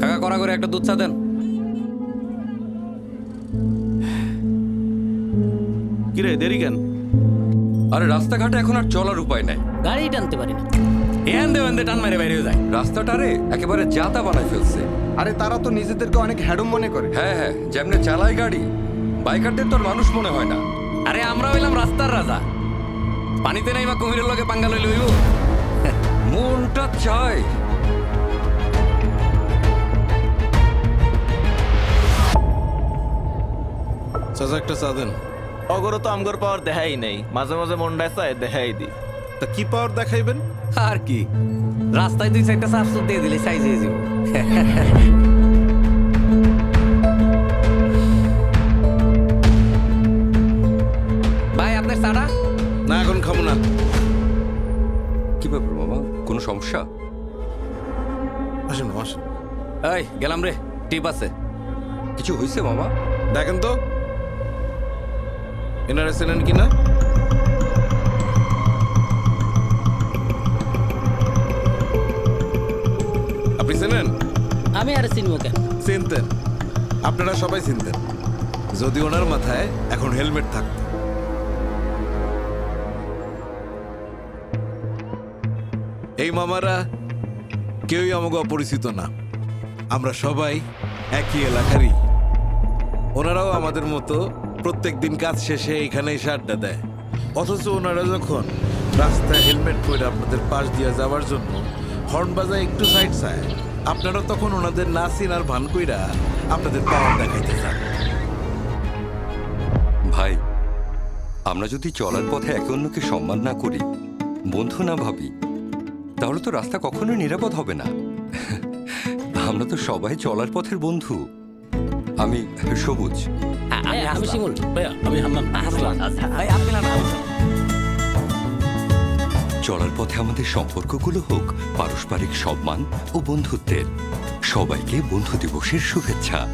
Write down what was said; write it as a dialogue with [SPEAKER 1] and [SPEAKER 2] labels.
[SPEAKER 1] কাকা করা করে একটা দুধ চা দেন।
[SPEAKER 2] কিরে দেরি কেন?
[SPEAKER 1] আরে রাস্তাঘাটে এখন আর চলার উপায় নাই।
[SPEAKER 3] গাড়ি টানতে পারি না।
[SPEAKER 1] এন দেবেন টান মেরে বাইরে যায়। রাস্তাটারে একেবারে জাতা বানায় ফেলছে।
[SPEAKER 4] আরে তারা তো নিজেদেরকে অনেক হ্যাডম মনে করে।
[SPEAKER 1] হ্যাঁ হ্যাঁ যেমনে চালায় গাড়ি বাইকারদের তো আর মানুষ মনে হয় না। আরে আমরা হইলাম রাস্তার রাজা। পানিতে নাই বা কুমিরের লগে পাঙ্গা লইল হইব। চায়
[SPEAKER 2] চাচা একটা চা দেন।
[SPEAKER 5] অগর তো আমগর পাওয়ার দেখাই নাই। মাঝে মাঝে মন্ডায় চায় দেখাই দি।
[SPEAKER 2] তা কি পাওয়ার দেখাইবেন?
[SPEAKER 1] আর কি? রাস্তায় দুই চারটা সাফ সুপ দিয়ে দিলে সাইজ হয়ে যাব। ভাই আপনার সারা
[SPEAKER 2] না এখন খাব না।
[SPEAKER 1] কি ব্যাপার মামা কোনো সমস্যা?
[SPEAKER 2] আসেন আসেন।
[SPEAKER 1] এই গেলাম রে টিপ আছে। কিছু হয়েছে মামা
[SPEAKER 2] দেখেন তো। এনারা চেনেন কিনা? আপনি চেনেন?
[SPEAKER 3] আমি আর চিনবো কেন?
[SPEAKER 2] চিনতেন। আপনারা সবাই চিনতেন। যদি ওনার মাথায় এখন হেলমেট থাকতো। এই মামারা কেউই আমাকে অপরিচিত না। আমরা সবাই একই এলাকারই। ওনারাও আমাদের মতো প্রত্যেক দিন কাজ শেষে এখানে এসে আড্ডা দেয়। অথচ ওনারা যখন রাস্তায় হেলমেট পরে আপনাদের পাশ দিয়ে যাওয়ার জন্য হর্ন বাজায় একটু সাইড চায়, আপনারা তখন ওনাদের না চিনার ভান কইরা আপনাদের পাওয়ার দেখাইতে চান
[SPEAKER 1] ভাই, আমরা যদি চলার পথে একে অন্যকে সম্মান না করি, বন্ধু না ভাবি তাহলে তো রাস্তা কখনোই নিরাপদ হবে না। আমরা তো সবাই চলার পথের বন্ধু। আমি সবুজ।
[SPEAKER 3] আমি আমি শিমুল।
[SPEAKER 6] আমি হান্নান
[SPEAKER 1] চলার পথে আমাদের সম্পর্কগুলো হোক পারস্পরিক সম্মান ও বন্ধুত্বের। সবাইকে বন্ধু দিবসের শুভেচ্ছা।